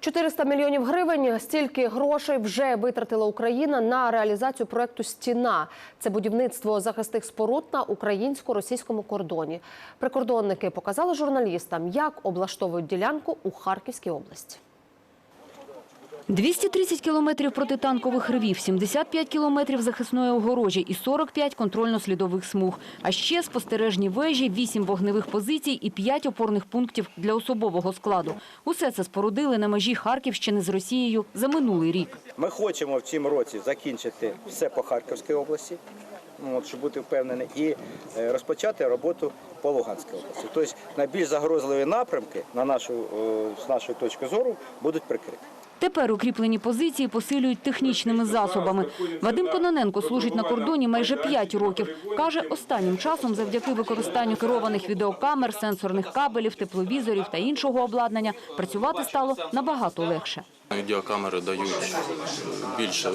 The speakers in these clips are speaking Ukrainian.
400 мільйонів гривень. Стільки грошей вже витратила Україна на реалізацію проекту Стіна. Це будівництво захисних споруд на українсько-російському кордоні. Прикордонники показали журналістам, як облаштовують ділянку у Харківській області. 230 кілометрів протитанкових рвів, 75 кілометрів захисної огорожі і 45 контрольно-слідових смуг. А ще спостережні вежі, 8 вогневих позицій і 5 опорних пунктів для особового складу. Усе це спорудили на межі Харківщини з Росією за минулий рік. Ми хочемо в цьому році закінчити все по Харківській області, ну, щоб бути впевнені, і е, розпочати роботу по Луганській області. Тобто найбільш загрозливі напрямки на нашу, е, з нашої точки зору будуть прикриті. Тепер укріплені позиції посилюють технічними засобами. Вадим Кононенко служить на кордоні майже 5 років. Каже, останнім часом завдяки використанню керованих відеокамер, сенсорних кабелів, тепловізорів та іншого обладнання працювати стало набагато легше. Відеокамери дають більше е,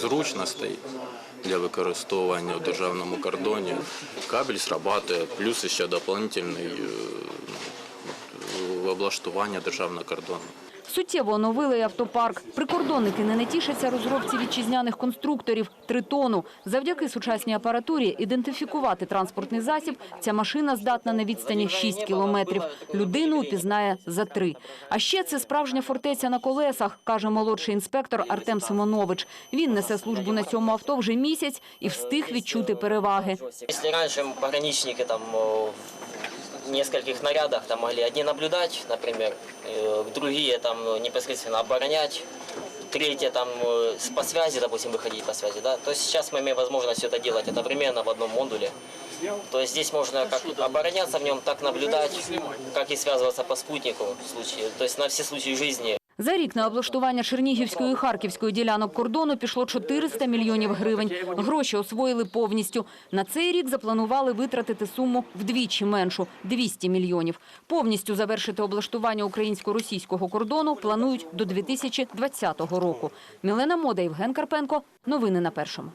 зручностей для використовування у державному кордоні. Кабель срабатує, плюс ще дополнительний е, облаштування державного кордону. Суттєво оновили і автопарк. Прикордонники не натішаться розробці вітчизняних конструкторів – тритону. Завдяки сучасній апаратурі ідентифікувати транспортний засіб ця машина здатна на відстані 6 кілометрів. Людину упізнає за три. А ще це справжня фортеця на колесах, каже молодший інспектор Артем Симонович. Він несе службу на цьому авто вже місяць і встиг відчути переваги. Если раньше пограничники там нескольких нарядах там могли одни наблюдать, например, э, другие там непосредственно оборонять, третьи там э, по связи, допустим, выходить по связи, да, то сейчас мы имеем возможность все это делать одновременно в одном модуле. То есть здесь можно как обороняться в нем, так наблюдать, как и связываться по спутнику в случае, то есть на все случаи жизни. За рік на облаштування Чернігівської і Харківської ділянок кордону пішло 400 мільйонів гривень. Гроші освоїли повністю. На цей рік запланували витратити суму вдвічі меншу – 200 мільйонів. Повністю завершити облаштування українсько-російського кордону планують до 2020 року. Мілена Мода, Євген Карпенко. Новини на Першому.